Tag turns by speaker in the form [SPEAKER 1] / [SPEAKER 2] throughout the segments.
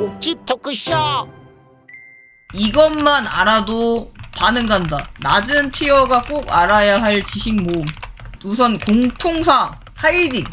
[SPEAKER 1] 옥지 토크쇼
[SPEAKER 2] 이것만 알아도 반응 간다. 낮은 티어가 꼭 알아야 할 지식 모음. 우선 공통상 하이딩.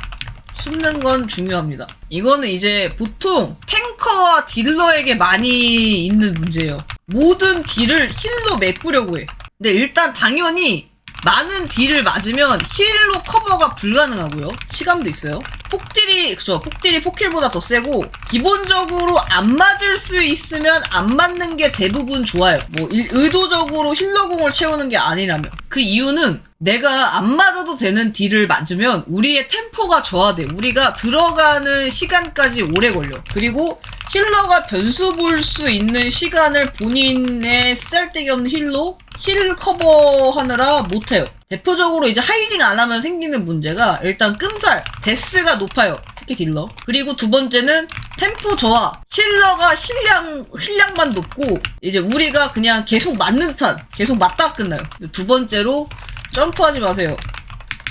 [SPEAKER 2] 숨는 건 중요합니다. 이거는 이제 보통 탱커와 딜러에게 많이 있는 문제예요. 모든 딜을 힐로 메꾸려고 해. 근데 일단 당연히 많은 딜을 맞으면 힐로 커버가 불가능하고요. 시감도 있어요. 폭딜이 그죠? 폭딜이 폭킬보다 더 세고 기본적으로 안 맞을 수 있으면 안 맞는 게 대부분 좋아요. 뭐 일- 의도적으로 힐러공을 채우는 게 아니라면 그 이유는 내가 안 맞아도 되는 딜을 맞으면 우리의 템포가 저하돼. 우리가 들어가는 시간까지 오래 걸려. 그리고 힐러가 변수 볼 수 있는 시간을 본인의 쓸데기 없는 힐로 힐 커버하느라 못해요. 대표적으로 이제 하이딩 안 하면 생기는 문제가 일단 끔살, 데스가 높아요. 특히 딜러. 그리고 두 번째는 템포 저하. 힐러가 힐량, 힐량만 높고 이제 우리가 그냥 계속 맞는 듯한, 계속 맞다가 끝나요. 두 번째로 점프하지 마세요.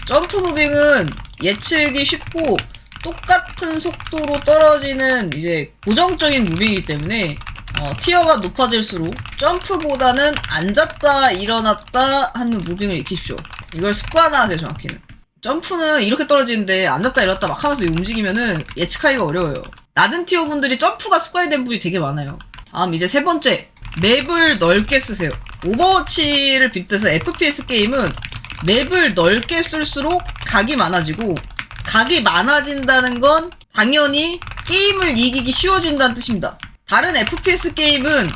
[SPEAKER 2] 점프 무빙은 예측이 쉽고 똑같은 속도로 떨어지는 이제 고정적인 무빙이기 때문에 어, 티어가 높아질수록 점프보다는 앉았다 일어났다 하는 무빙을 익히십시오. 이걸 습관화하세요 정확히는. 점프는 이렇게 떨어지는데 앉았다 일어났다 막 하면서 움직이면은 예측하기가 어려워요. 낮은 티어 분들이 점프가 습관이 된 분이 되게 많아요. 다음 이제 세 번째 맵을 넓게 쓰세요. 오버워치를 빗대서 FPS 게임은 맵을 넓게 쓸수록 각이 많아지고 각이 많아진다는 건 당연히 게임을 이기기 쉬워진다는 뜻입니다. 다른 FPS 게임은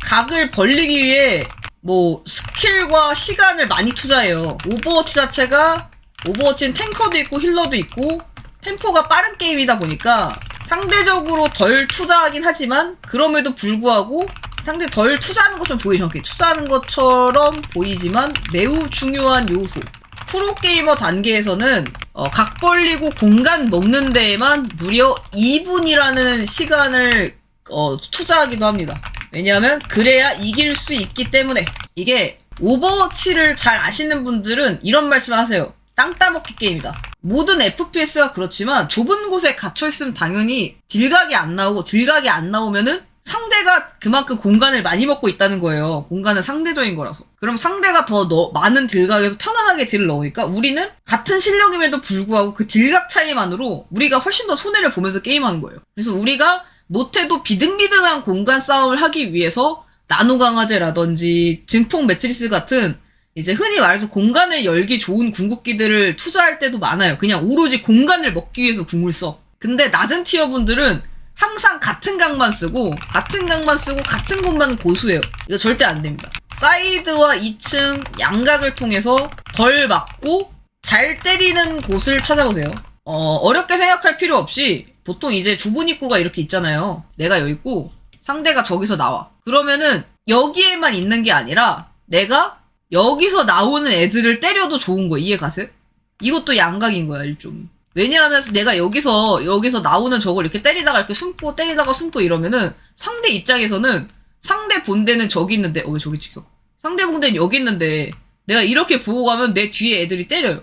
[SPEAKER 2] 각을 벌리기 위해 뭐 스킬과 시간을 많이 투자해요. 오버워치 자체가 오버워치는 탱커도 있고 힐러도 있고 템포가 빠른 게임이다 보니까 상대적으로 덜 투자하긴 하지만 그럼에도 불구하고 상대 덜 투자하는 것좀 보이죠. 투자하는 것처럼 보이지만 매우 중요한 요소. 프로게이머 단계에서는 어, 각 벌리고 공간 먹는 데에만 무려 2분이라는 시간을 어, 투자하기도 합니다. 왜냐하면 그래야 이길 수 있기 때문에 이게 오버워치를 잘 아시는 분들은 이런 말씀 하세요. 땅 따먹기 게임이다. 모든 FPS가 그렇지만 좁은 곳에 갇혀있으면 당연히 딜각이 안 나오고 딜각이 안 나오면은 상대가 그만큼 공간을 많이 먹고 있다는 거예요. 공간은 상대적인 거라서. 그럼 상대가 더 넣- 많은 딜각에서 편안하게 딜을 넣으니까 우리는 같은 실력임에도 불구하고 그 딜각 차이만으로 우리가 훨씬 더 손해를 보면서 게임하는 거예요. 그래서 우리가 못해도 비등비등한 공간 싸움을 하기 위해서 나노 강화제라든지 증폭 매트리스 같은 이제 흔히 말해서 공간을 열기 좋은 궁극기들을 투자할 때도 많아요. 그냥 오로지 공간을 먹기 위해서 궁을 써. 근데 낮은 티어 분들은 항상 같은 각만 쓰고 같은 각만 쓰고 같은 곳만 고수해요. 이거 절대 안 됩니다. 사이드와 2층 양각을 통해서 덜 맞고 잘 때리는 곳을 찾아보세요. 어, 어렵게 생각할 필요 없이 보통 이제 좁은 입구가 이렇게 있잖아요. 내가 여기 있고 상대가 저기서 나와. 그러면은 여기에만 있는 게 아니라 내가 여기서 나오는 애들을 때려도 좋은 거 이해 가세요? 이것도 양각인 거야 일종. 왜냐하면 내가 여기서 여기서 나오는 저걸 이렇게 때리다가 이렇게 숨고 때리다가 숨고 이러면은 상대 입장에서는 상대 본대는 저기 있는데 어 왜 저기 찍혀? 상대 본대는 여기 있는데 내가 이렇게 보고 가면 내 뒤에 애들이 때려요.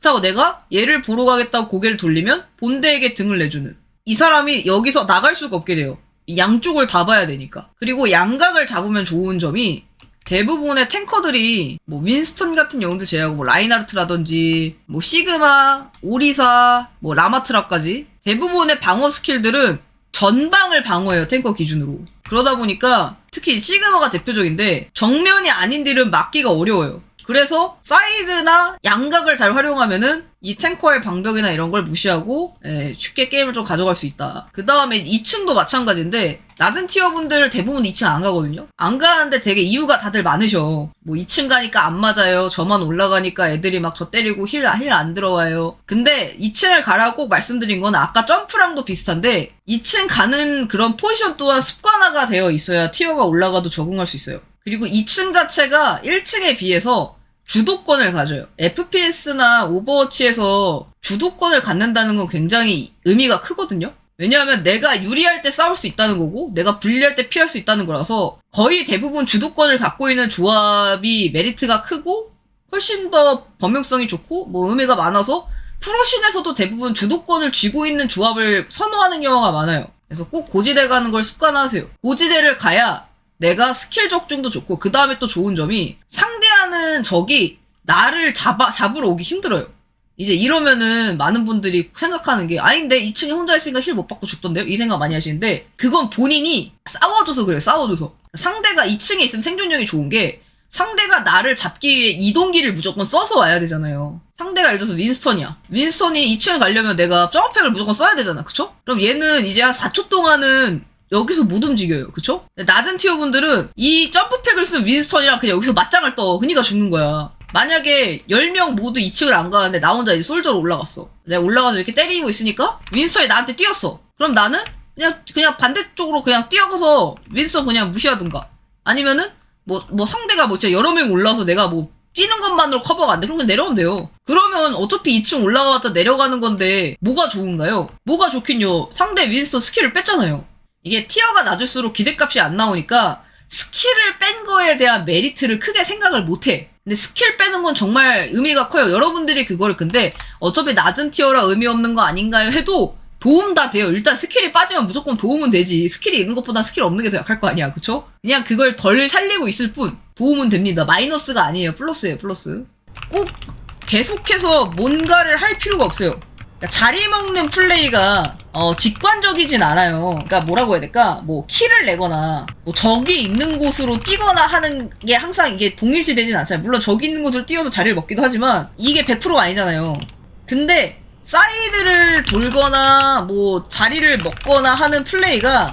[SPEAKER 2] 그렇다고 내가 얘를 보러 가겠다고 고개를 돌리면 본대에게 등을 내주는 이 사람이 여기서 나갈 수가 없게 돼요. 양쪽을 다 봐야 되니까. 그리고 양각을 잡으면 좋은 점이 대부분의 탱커들이 뭐 윈스턴 같은 영웅들 제외하고 뭐 라인하르트라든지 뭐 시그마, 오리사, 뭐 라마트라까지 대부분의 방어 스킬들은 전방을 방어해요 탱커 기준으로 그러다 보니까 특히 시그마가 대표적인데 정면이 아닌 딜은 막기가 어려워요 그래서 사이드나 양각을 잘 활용하면은 이 탱커의 방벽이나 이런 걸 무시하고 예, 쉽게 게임을 좀 가져갈 수 있다. 그 다음에 2층도 마찬가지인데 낮은 티어 분들 대부분 2층 안 가거든요. 안 가는데 되게 이유가 다들 많으셔. 뭐 2층 가니까 안 맞아요. 저만 올라가니까 애들이 막 저 때리고 힐 힐 안 들어와요. 근데 2층을 가라고 꼭 말씀드린 건 아까 점프랑도 비슷한데 2층 가는 그런 포지션 또한 습관화가 되어 있어야 티어가 올라가도 적응할 수 있어요. 그리고 2층 자체가 1층에 비해서 주도권을 가져요. FPS나 오버워치에서 주도권을 갖는다는 건 굉장히 의미가 크거든요. 왜냐하면 내가 유리할 때 싸울 수 있다는 거고, 내가 불리할 때 피할 수 있다는 거라서 거의 대부분 주도권을 갖고 있는 조합이 메리트가 크고, 훨씬 더 범용성이 좋고, 뭐 의미가 많아서 프로신에서도 대부분 주도권을 쥐고 있는 조합을 선호하는 경우가 많아요. 그래서 꼭 고지대 가는 걸 습관하세요. 고지대를 가야 내가 스킬 적중도 좋고 그 다음에 또 좋은 점이 상대 하는 적이 나를 잡아 잡으러 오기 힘들어요. 이제 이러면은 많은 분들이 생각하는 게 아니 근데 2층에 혼자 있으니까 힐 못 받고 죽던데요? 이 생각 많이 하시는데 그건 본인이 싸워줘서 그래요. 싸워줘서 상대가 2층에 있으면 생존력이 좋은 게 상대가 나를 잡기 위해 이동기를 무조건 써서 와야 되잖아요. 상대가 예를 들어서 윈스턴이야. 윈스턴이 2층을 가려면 내가 점프팩을 무조건 써야 되잖아. 그쵸? 그럼 얘는 이제 한 4초 동안은 여기서 못 움직여요. 그쵸? 낮은 티어 분들은 이 점프팩을 쓴 윈스턴이랑 그냥 여기서 맞짱을 떠. 그니까 죽는 거야. 만약에 10명 모두 2층을 안 가는데 나 혼자 이제 솔저로 올라갔어. 내가 올라가서 이렇게 때리고 있으니까 윈스턴이 나한테 뛰었어. 그럼 나는 그냥 그냥 반대쪽으로 그냥 뛰어가서 윈스턴 그냥 무시하든가. 아니면은 뭐 뭐 상대가 뭐 진짜 여러 명 올라서 내가 뭐 뛰는 것만으로 커버가 안 돼. 그러면 내려오면 돼요. 그러면 어차피 2층 올라갔다 내려가는 건데 뭐가 좋은가요? 뭐가 좋긴요. 상대 윈스턴 스킬을 뺐잖아요. 이게 티어가 낮을수록 기대값이 안 나오니까 스킬을 뺀 거에 대한 메리트를 크게 생각을 못 해. 근데 스킬 빼는 건 정말 의미가 커요. 여러분들이 그거를 근데 어차피 낮은 티어라 의미 없는 거 아닌가요? 해도 도움 다 돼요. 일단 스킬이 빠지면 무조건 도움은 되지. 스킬이 있는 것보다 스킬 없는 게 더 약할 거 아니야. 그쵸? 그냥 그걸 덜 살리고 있을 뿐 도움은 됩니다. 마이너스가 아니에요. 플러스예요. 플러스. 꼭 계속해서 뭔가를 할 필요가 없어요. 그러니까 자리 먹는 플레이가 어, 직관적이진 않아요. 그러니까 뭐라고 해야 될까? 뭐 키를 내거나 뭐 적이 있는 곳으로 뛰거나 하는 게 항상 이게 동일시 되진 않잖아요. 물론 적이 있는 곳으로 뛰어서 자리를 먹기도 하지만 이게 100%가 아니잖아요. 근데 사이드를 돌거나 뭐 자리를 먹거나 하는 플레이가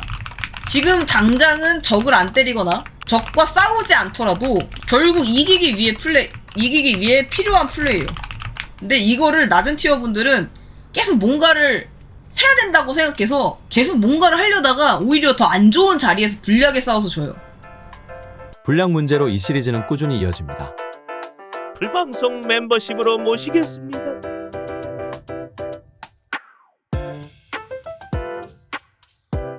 [SPEAKER 2] 지금 당장은 적을 안 때리거나 적과 싸우지 않더라도 결국 이기기 위해 플레이 이기기 위해 필요한 플레이예요. 근데 이거를 낮은 티어 분들은 계속 뭔가를 해야 된다고 생각해서 계속 뭔가를 하려다가 오히려 더 안 좋은 자리에서 불리하게 싸워서 져요.
[SPEAKER 1] 불량 문제로 이 시리즈는 꾸준히 이어집니다.
[SPEAKER 3] 불방송 멤버십으로 모시겠습니다.